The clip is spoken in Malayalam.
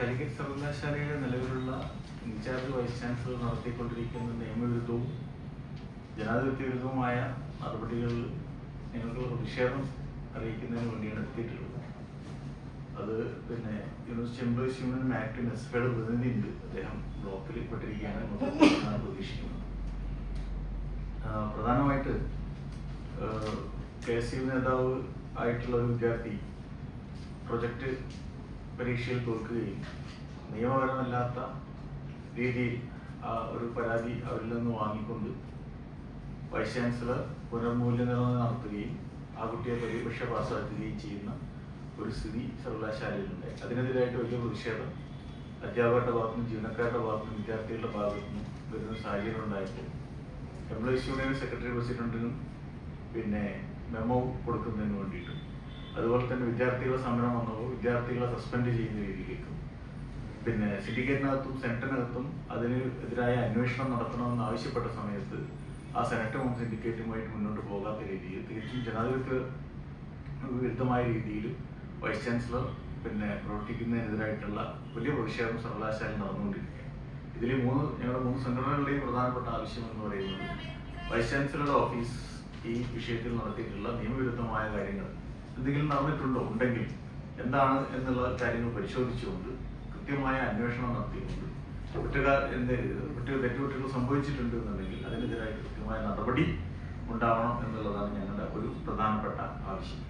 കാലിക്കറ്റ് സർവകലാശാലയിലെ നിലവിലുള്ള ഇൻചാർജ് വൈസ് ചാൻസലർ നടത്തിക്കൊണ്ടിരിക്കുന്ന നിയമവിരുദ്ധവും ജനാധിപത്യ വിരുദ്ധവുമായ നടപടികൾ ഞങ്ങൾക്ക് പ്രതിഷേധം അറിയിക്കുന്നതിന് വേണ്ടിയാണ് എത്തിയിട്ടുള്ളത്. അത് പിന്നെ യൂണിവേഴ്സിറ്റി എംപ്ലോയീസ് യൂണിയൻ ആക്ട് നെസ്ഫയുടെ പ്രതിനിധിയുണ്ട്. അദ്ദേഹം ബ്ലോക്കിൽ പെട്ടിരിക്കുകയാണ് പ്രതീക്ഷിക്കുന്നത് പ്രധാനമായിട്ട് കെ എസ് യു നേതാവ് ആയിട്ടുള്ള ഒരു വിദ്യാർത്ഥി പ്രൊജക്റ്റ് പരീക്ഷയിൽ തോൽക്കുകയും നിയമപരമല്ലാത്ത രീതിയിൽ ഒരു പരാതി അവരിൽ നിന്ന് വാങ്ങിക്കൊണ്ട് വൈസ് ചാൻസലർ പുനർമൂല്യനിർണയം നടത്തുകയും ആ കുട്ടിയെ പരീക്ഷ പാസ്സാക്കുകയും ചെയ്യുന്ന ഒരു സ്ഥിതി സർവകലാശാലയിലുണ്ടായി അതിനെതിരായിട്ട് വലിയ പ്രതിഷേധം. അധ്യാപകരുടെ ഭാഗത്തുനിന്നും ജീവനക്കാരുടെ ഭാഗത്തുനിന്നും വിദ്യാർത്ഥികളുടെ ഭാഗത്തുനിന്നും വരുന്ന സാഹചര്യം ഉണ്ടായപ്പോൾ എംപ്ലോയീസ് യൂണിയൻ സെക്രട്ടറി പ്രസിഡന്റിനും പിന്നെ മെമ്മോ കൊടുക്കുന്നതിന് വേണ്ടിയിട്ടും അതുപോലെ തന്നെ വിദ്യാർത്ഥികളുടെ സമരം വന്നപ്പോൾ വിദ്യാർത്ഥികളെ സസ്പെൻഡ് ചെയ്യുന്ന രീതിയിലേക്കും പിന്നെ സിൻഡിക്കേറ്റിനകത്തും സെനറ്റിനകത്തും അതിന് എതിരായ അന്വേഷണം നടത്തണമെന്ന് ആവശ്യപ്പെട്ട സമയത്ത് ആ സെനറ്റും സിൻഡിക്കേറ്റുമായിട്ട് മുന്നോട്ട് പോകാത്ത രീതിയിൽ തികച്ചും ജനാധിപത്യ വിരുദ്ധമായ രീതിയിൽ വൈസ് ചാൻസലർ പിന്നെ പ്രവർത്തിക്കുന്നതിനെതിരായിട്ടുള്ള വലിയ പ്രതിഷേധം സർവകലാശാലയിൽ നടന്നുകൊണ്ടിരിക്കുകയാണ്. ഇതിൽ മൂന്ന് ഞങ്ങളുടെ മൂന്ന് സംഘടനകളുടെയും പ്രധാനപ്പെട്ട ആവശ്യം എന്ന് പറയുന്നത് വൈസ് ചാൻസലറുടെ ഓഫീസ് ഈ വിഷയത്തിൽ നടത്തിയിട്ടുള്ള നിയമവിരുദ്ധമായ കാര്യങ്ങൾ എന്തെങ്കിലും നടന്നിട്ടുണ്ടോ? ഉണ്ടെങ്കിൽ എന്താണ് എന്നുള്ള കാര്യങ്ങൾ പരിശോധിച്ചുകൊണ്ട് കൃത്യമായ അന്വേഷണം നടത്തിയുകൊണ്ട് കുട്ടികൾ എന്ത് കുട്ടികൾ തെറ്റുകുട്ടികൾ സംഭവിച്ചിട്ടുണ്ട് എന്നുണ്ടെങ്കിൽ അതിനെതിരായി കൃത്യമായ നടപടി ഉണ്ടാവണം എന്നുള്ളതാണ് ഞങ്ങളുടെ ഒരു പ്രധാനപ്പെട്ട ആവശ്യം.